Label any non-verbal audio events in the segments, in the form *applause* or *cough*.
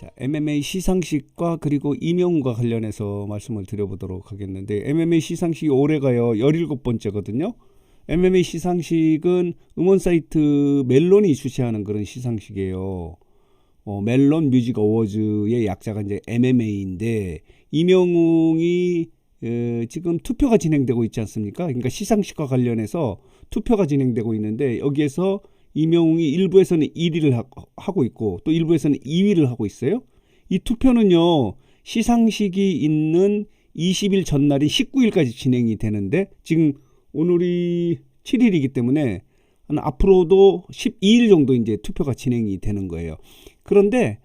자, MMA 시상식과 그리고 이명훈과 관련해서 말씀을 드려보도록 하겠는데 MMA 시상식이 올해가요 17번째거든요. MMA 시상식은 음원 사이트 멜론이 주최하는 그런 시상식이에요. 어, 멜론 뮤직 어워즈의 약자가 이제 MMA인데 이명웅이 에, 지금 투표가 진행되고 있지 않습니까? 그러니까 시상식과 관련해서 투표가 진행되고 있는데 여기에서 이명웅이 일부에서는 1위를 하, 하고 있고 또 일부에서는 2위를 하고 있어요. 이 투표는요 시상식이 있는 20일 전날인 19일까지 진행이 되는데 지금 오늘이 7일이기 때문에 한 앞으로도 12일 정도 이제 투표가 진행이 되는 거예요. 그런데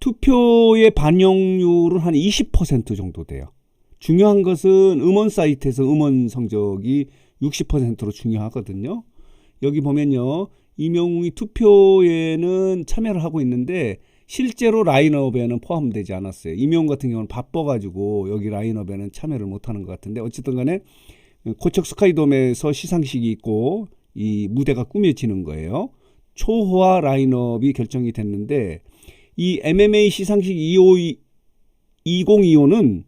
투표의 반영률은 한 20% 정도 돼요. 중요한 것은 음원 사이트에서 음원 성적이 60%로 중요하거든요. 여기 보면요. 이명웅이 투표에는 참여를 하고 있는데 실제로 라인업에는 포함되지 않았어요. 이명웅 같은 경우는 바빠가지고 여기 라인업에는 참여를 못하는 것 같은데 어쨌든 간에 고척 스카이돔에서 시상식이 있고 이 무대가 꾸며지는 거예요. 초호화 라인업이 결정이 됐는데 이 MMA 시상식 252, 2025는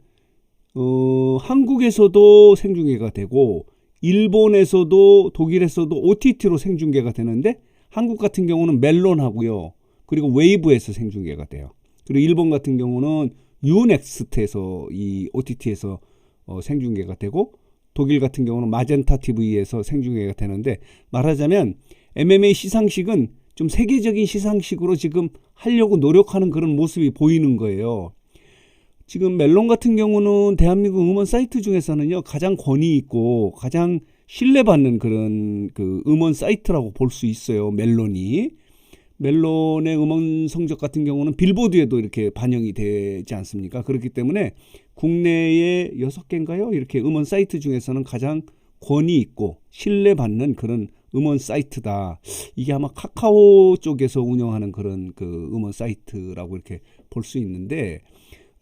어, 한국에서도 생중계가 되고 일본에서도 독일에서도 OTT로 생중계가 되는데 한국 같은 경우는 멜론하고요. 그리고 웨이브에서 생중계가 돼요. 그리고 일본 같은 경우는 유넥스트에서 이 OTT에서 어, 생중계가 되고 독일 같은 경우는 마젠타 TV에서 생중계가 되는데 말하자면 MMA 시상식은 좀 세계적인 시상식으로 지금 하려고 노력하는 그런 모습이 보이는 거예요. 지금 멜론 같은 경우는 대한민국 음원 사이트 중에서는요 가장 권위 있고 가장 신뢰받는 그런 그 음원 사이트라고 볼 수 있어요 멜론이. 멜론의 음원 성적 같은 경우는 빌보드에도 이렇게 반영이 되지 않습니까? 그렇기 때문에 국내에 여섯 개인가요? 이렇게 음원 사이트 중에서는 가장 권위 있고 신뢰받는 그런 음원 사이트다. 이게 아마 카카오 쪽에서 운영하는 그런 그 음원 사이트라고 이렇게 볼 수 있는데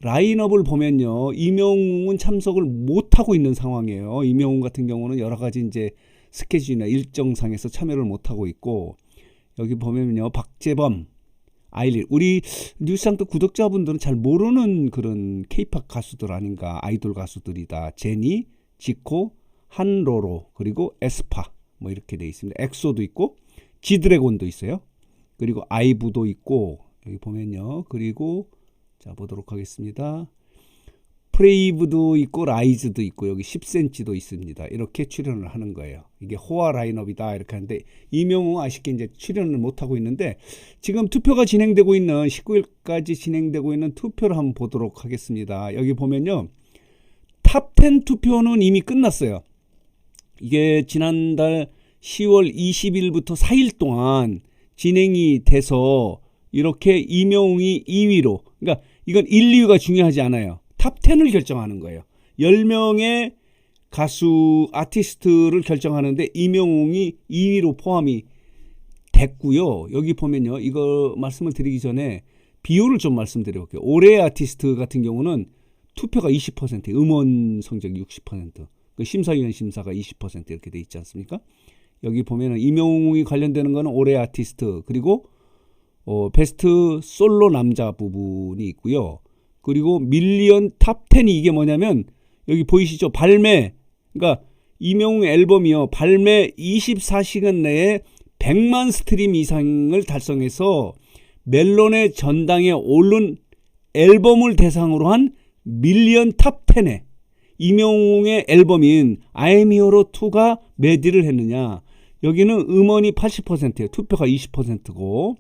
라인업을 보면요. 이명웅은 참석을 못하고 있는 상황이에요. 이명웅 같은 경우는 여러 가지 이제 스케줄이나 일정상에서 참여를 못하고 있고, 여기 보면요. 박재범, 아이릴. 우리 뉴스상도 구독자분들은 잘 모르는 그런 케이팝 가수들 아닌가. 아이돌 가수들이다. 제니, 지코, 한로로, 그리고 에스파. 뭐 이렇게 돼 있습니다. 엑소도 있고, 지드래곤도 있어요. 그리고 아이브도 있고, 여기 보면요. 그리고 자 보도록 하겠습니다. 프레이브도 있고 라이즈도 있고 여기 10cm도 있습니다. 이렇게 출연을 하는 거예요. 이게 호화 라인업이다 이렇게 하는데 이명웅 아쉽게 이제 출연을 못 하고 있는데 지금 투표가 진행되고 있는 19일까지 진행되고 있는 투표를 한번 보도록 하겠습니다. 여기 보면요. 탑 10 투표는 이미 끝났어요. 이게 지난달 10월 20일부터 4일 동안 진행이 돼서 이렇게 이명웅이 2위로 그러니까 이건 1, 2위가 중요하지 않아요. 탑 10을 결정하는 거예요. 10명의 가수 아티스트를 결정하는데 이명웅이 2위로 포함이 됐고요. 여기 보면요. 이거 말씀을 드리기 전에 비율을 좀 말씀드려 볼게요. 올해 아티스트 같은 경우는 투표가 20%, 음원 성적이 60%, 그 심사위원 심사가 20% 이렇게 돼 있지 않습니까? 여기 보면은 이명웅이 관련되는 거는 올해 아티스트 그리고 어, 베스트 솔로 남자 부분이 있고요. 그리고 밀리언 탑 10이 이게 뭐냐면 여기 보이시죠? 발매. 그러니까 이명웅 앨범이요. 발매 24시간 내에 100만 스트림 이상을 달성해서 멜론의 전당에 오른 앨범을 대상으로 한 밀리언 탑 10에 이명웅의 앨범인 I'm Hero 2가 매디를 했느냐. 여기는 음원이 80%예요. 투표가 20%고.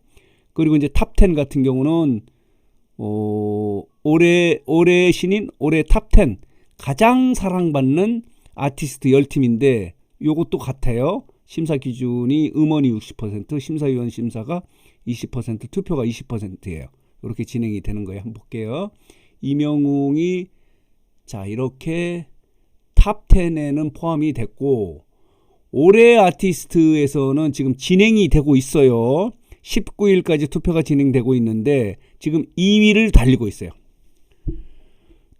그리고 이제 탑10 같은 경우는 어, 올해 올해 신인 올해 탑10 가장 사랑받는 아티스트 10팀인데 요것도 같아요. 심사 기준이 음원이 60%, 심사위원 심사가 20%, 투표가 20%예요. 이렇게 진행이 되는 거예요. 한번 볼게요. 이명웅이 자, 이렇게 탑 10에는 포함이 됐고 올해 아티스트에서는 지금 진행이 되고 있어요. 19일까지 투표가 진행되고 있는데 지금 2위를 달리고 있어요.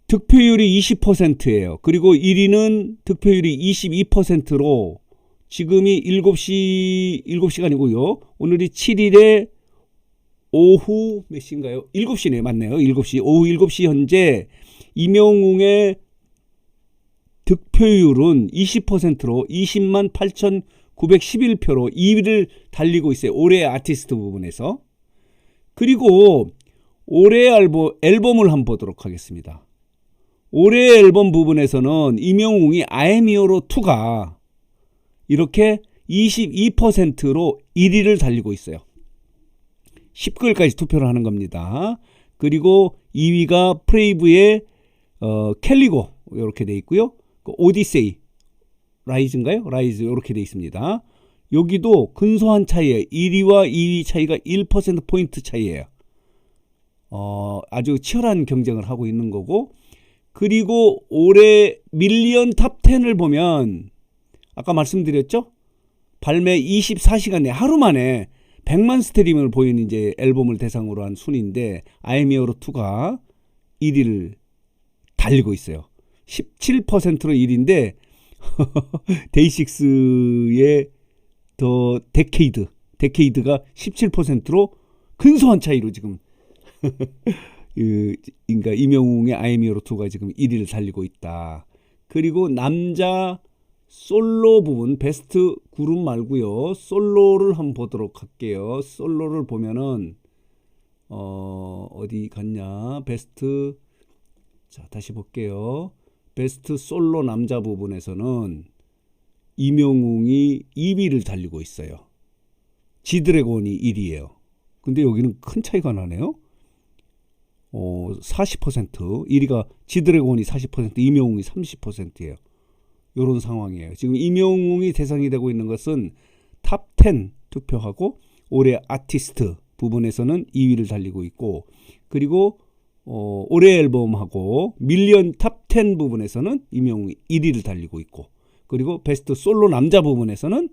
득표율이 20%예요. 그리고 1위는 득표율이 22%로 지금이 7시 7시간이고요. 오늘이 7일에 오후 몇 시인가요? 7시네 맞네요. 7시 오후 7시 현재 이명웅의 득표율은 20%로 20만 8,911표로 2위를 달리고 있어요. 올해 아티스트 부분에서. 그리고 올해 앨범, 앨범을 한번 보도록 하겠습니다. 올해 앨범 부분에서는 이명웅이 아에미오로 2가 이렇게 22%로 1위를 달리고 있어요. 10글까지 투표를 하는 겁니다. 그리고 2위가 프레이브의 어, 켈리고 이렇게 돼 있고요. 그 오디세이 라이즈인가요? 라이즈 이렇게 돼 있습니다. 여기도 근소한 차이에 1위와 2위 차이가 1% 포인트 차이예요. 어, 아주 치열한 경쟁을 하고 있는 거고 그리고 올해 밀리언 탑 10을 보면 아까 말씀드렸죠? 발매 24시간 내 하루 만에 100만 스트리밍을 보인 이제 앨범을 대상으로 한 순인데 아이미어로 2가 1위를 달리고 있어요. 17%로 1위인데 *laughs* 데이식스의 더 데케이드 데케이드가 17%로 근소한 차이로 지금 *laughs* 그, 그러니까 이명웅의 아이미어로 2가 지금 1위를 달리고 있다. 그리고 남자 솔로 부분 베스트 그룹 말고요. 솔로를 한번 보도록 할게요. 솔로를 보면은 어 어디 갔냐? 베스트 자, 다시 볼게요. 베스트 솔로 남자 부분에서는 이명웅이 2위를 달리고 있어요. 지드래곤이 1위예요. 근데 여기는 큰 차이가 나네요. 어, 40% 1위가 지드래곤이 40% 이명웅이 30%예요. 요런 상황이에요. 지금 이명웅이 대상이 되고 있는 것은 탑 10 투표하고 올해 아티스트 부분에서는 2위를 달리고 있고 그리고 어, 올해 앨범하고 밀리언 탑 10 부분에서는 이명웅이 1위를 달리고 있고 그리고 베스트 솔로 남자 부분에서는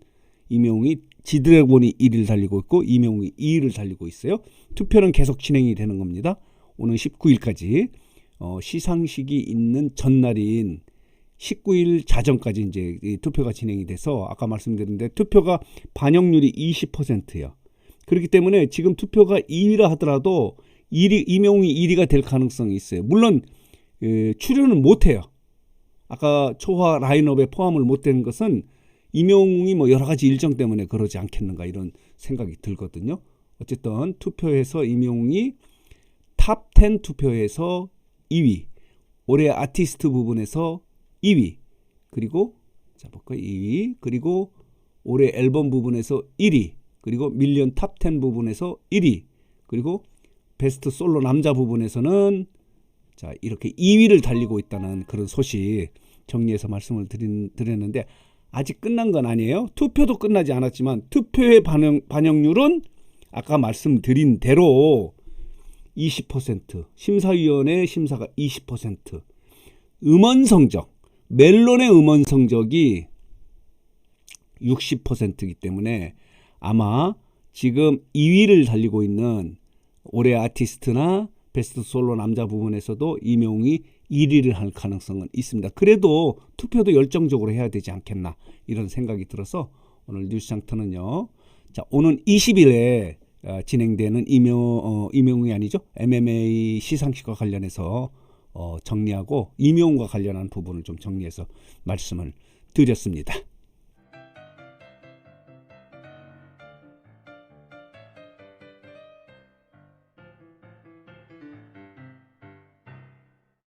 이명웅이 지드래곤이 1위를 달리고 있고 이명웅이 2위를 달리고 있어요. 투표는 계속 진행이 되는 겁니다. 오는 19일까지 어, 시상식이 있는 전날인 19일 자정까지 이제 이 투표가 진행이 돼서 아까 말씀드렸는데 투표가 반영률이 20%예요. 그렇기 때문에 지금 투표가 2위라 하더라도 1위 이명웅이 1위가 될 가능성이 있어요. 물론 에, 출연은 못 해요. 아까 초화 라인업에 포함을 못 되는 것은 이명웅이 뭐 여러 가지 일정 때문에 그러지 않겠는가 이런 생각이 들거든요. 어쨌든 투표에서 이명웅이 탑 10 투표에서 2위, 올해 아티스트 부분에서 2위, 그리고 자 볼까요? 2위, 그리고 올해 앨범 부분에서 1위, 그리고 밀리언 탑 10 부분에서 1위, 그리고 베스트 솔로 남자 부분에서는 자 이렇게 2위를 달리고 있다는 그런 소식 정리해서 말씀을 드린, 드렸는데 아직 끝난 건 아니에요. 투표도 끝나지 않았지만 투표의 반영, 반영률은 아까 말씀드린 대로 20%, 심사위원회 심사가 20%, 음원 성적, 멜론의 음원 성적이 60%이기 때문에 아마 지금 2위를 달리고 있는 올해 아티스트나 베스트 솔로 남자 부분에서도 이명웅이 1위를 할 가능성은 있습니다. 그래도 투표도 열정적으로 해야 되지 않겠나 이런 생각이 들어서 오늘 뉴스장터는요. 자, 오는 20일에 어, 진행되는 이명 어, 이명웅이 아니죠 MMA 시상식과 관련해서 어, 정리하고 이명웅과 관련한 부분을 좀 정리해서 말씀을 드렸습니다.